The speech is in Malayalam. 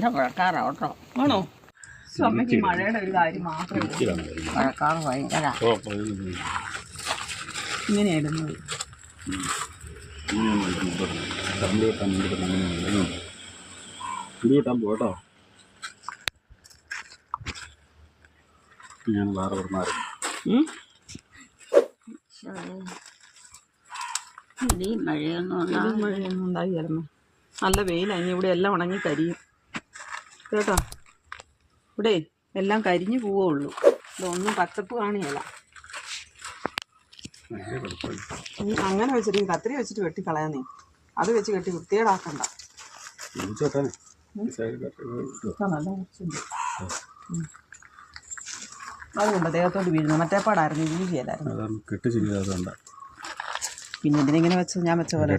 എന്റെ മഴക്കാറോട്ടോ ആണോ? ശ്ശോ, അമ്മയ്ക്ക് ഈ മഴയുടെ ഒരു കാര്യം മാത്രമേ ഉള്ളൂ. മഴക്കാറ് ഭയങ്കര. പോട്ടോ ഞാൻ വേറെ? ഇടി മഴയൊന്നും ഉണ്ടാകും മഴയൊന്നും ഉണ്ടായില്ലായിരുന്നു നല്ല വെയിലാണ് ഇവിടെ എല്ലാം ഉണങ്ങി കരിയും. കേട്ടോ. ഇവിടെ എല്ലാം കരിഞ്ഞു പോവുള്ളൂ ഇതൊന്നും പച്ചപ്പ് കാണിയല്ല. നീ അങ്ങനെ വെച്ചിട്ട് കത്തിരി വെച്ചിട്ട് വെട്ടി നീ അത് വെച്ച് കെട്ടി വൃത്തികേടാക്കണ്ട. അതുകൊണ്ട് ദേഹത്തോട്ട് വീഴുന്നു. മറ്റേപ്പാടായിരുന്നു വീഴിയല്ലായിരുന്നു അതാണ് കെട്ട് ചെയ്തതുകൊണ്ട് പിന്നെ ഇതിനെങ്ങനെ വെച്ചു ഞാൻ വെച്ച പോലെ